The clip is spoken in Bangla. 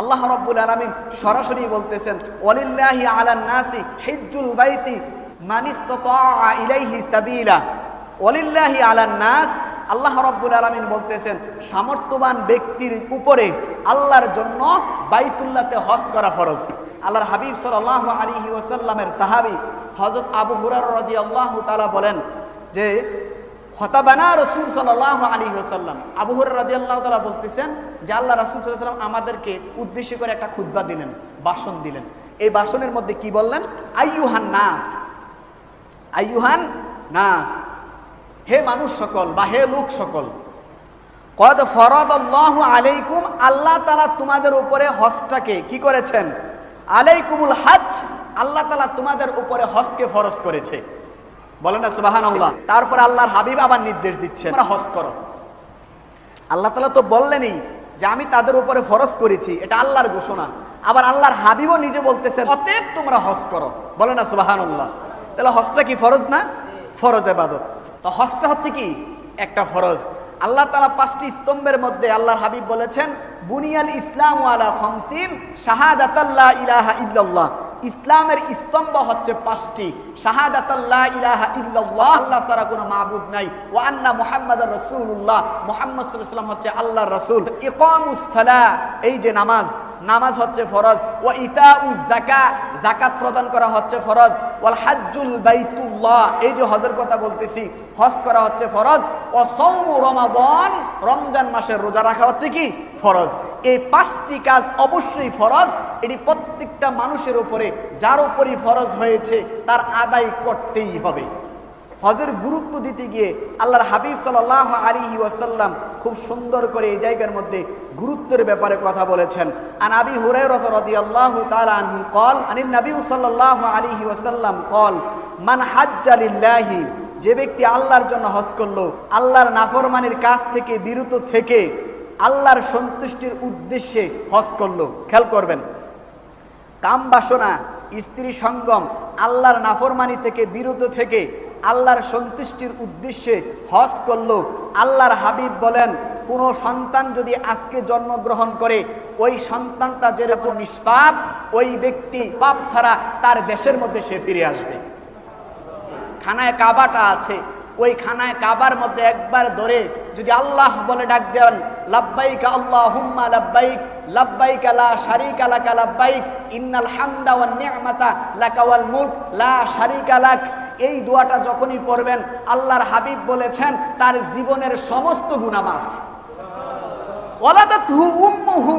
আল্লাহ রব্বুল আলামিন সরাসরি বলতেছেন, ওয়ালিল্লাহি আলান নাসি হিজ্জুল বাইতি মান ইসতাতা ইলাইহি সাবিলা। ওয়ালিল্লাহি আলান নাস, আল্লাহ রব্বুল আলামিন বলতেছেন, সামর্থ্যবান ব্যক্তির উপরে আল্লাহর জন্য বাইতুল্লাহতে হজ করা ফরজ। আল্লাহর হাবিব সাল্লাল্লাহু আলাইহি ওয়াসাল্লামের সাহাবী হযরত আবু হুরায়রা রাদিয়াল্লাহু তাআলা বলেন যে খতাবানা রসুল সাল্লাহ আলী ওসাল্লাম আবু হর রাজি আল্লাহ তালা বলতেছেন যে আল্লাহ রসুল সাল্লাম আমাদেরকে উদ্দেশ্য করে একটা খুদ্া দিলেন, ভাষণ দিলেন। এই ভাষণের মধ্যে কি বললেন? আইয়ুহান নাস। আইয়ুহান নাস। হে মানুষ সকল বা হে লোক সকল, কদ ফরদ আল্লাহ আলাইকুম, আল্লাহ তালা তোমাদের উপরে হজটাকে কি করেছেন? আলাইকুমুল হাজ, আল্লাহ তালা তোমাদের উপরে হজকে ফরজ করেছে। বলেন না সুবাহান আল্লাহ তারপর আল্লাহর হাবিব আবার নির্দেশ দিচ্ছে তোমরা হজ করো। আল্লাহ তালা তো বললেনই যে আমি তাদের উপরে ফরজ করেছি, এটা আল্লাহর ঘোষণা। আবার আল্লাহর হাবিবও নিজে বলতেছেন, অতএব তোমরা হজ করো। বলে না সুবাহান আল্লাহ তাহলে হজটা কি ফরজ না? ফরজ এবাদত তো হজটা হচ্ছে কি? একটা ফরজ। আল্লাহ তালা পাঁচটি স্তম্ভের মধ্যে আল্লাহর হাবিব বলেছেন, বুনিয়াল ইসলাম ওয়ালা খমসিন শাহাদাতাল্লাহ ইলাহা ইল্লাল্লাহ। ইসলামের স্তম্ভ হচ্ছে পাঁচটি। শাহাদাতাল্লাহ ইলাহা ইল্লাল্লাহ, আল্লাহ সারা কোনো মাহবুদ নাই। ও আন্না মুহাম্মদ রসুল্লাহ মোহাম্মদ ওয়াসাল্লাম হচ্ছে আল্লাহ রসুল। ইকামুস সালাহ, এই যে নামাজ নামাজ হচ্ছে ফরজ। ও ইতা উজ জাকা জাকাত প্রদান করা হচ্ছে ফরজ। ওয়াল হাজ্জুল বাইতুল্লাহ, এই যে হজের কথা বলতেছি, হজ করা হচ্ছে ফরজ। ও সৌমু রমাদান, রমজান মাসের রোজা রাখা হচ্ছে কি? ফরজ। এই পাঁচটি কাজ অবশ্যই ফরজ। এটি প্রত্যেকটা মানুষের উপরে, যার উপরই ফরজ হয়েছে, তার আদায় করতেই হবে। হজের গুরুত্ব দিতে গিয়ে আল্লাহর হাবিব সাল্লাহ আলিহি ওয়াসাল্লাম খুব সুন্দর করে এই জায়গার মধ্যে গুরুত্বের ব্যাপারে কথা বলেছেন। আনাবি হুরাইরাহ রাদিয়াল্লাহু তাআলা আনহু কল আনিন নবী সাল্লাল্লাহু আলাইহি ওয়াসাল্লাম কল মান হাজ্জা যে ব্যক্তি আল্লাহর জন্য হজ করল, আল্লাহর নাফরমানির কাজ থেকে, বিরত থেকে আল্লাহর সন্তুষ্টির উদ্দেশ্যে হজ করল। খেয়াল করবেন, কাম বাসনা, স্ত্রী সঙ্গম, আল্লাহর নাফরমানি থেকে, বিরত থেকে আল্লাহর সন্তুষ্টির উদ্দেশ্যে হজ করল। আল্লাহর হাবিব বলেন, কোনো সন্তান যদি আজকে জন্মগ্রহণ করে, ওই সন্তানটা যেরকম নিষ্পাপ, ওই ব্যক্তি পাপ ছাড়া তার দেশের মধ্যে সে ফিরে আসবে। খানায় কাবাটা আছে, ওই খানায় কাবার মধ্যে একবার ধরে যদি আল্লাহ বলে ডাক দেন, লাব্বাইক আল্লাহ হুম্মা লাব্বাইক লাব্বাইক লা শারিকা লাকা লাব্বাইক, ইন্নাল হামদা ওয়ান নি'মাতা লাকা ওয়াল মুলক, লা শারিকা লাক। এই দোয়াটা যখনই পড়বেন আল্লাহর হাবিব বলেছেন তার জীবনের সমস্ত গুনাহ মাফ। ওয়ালাদাতহু উম্মুহু।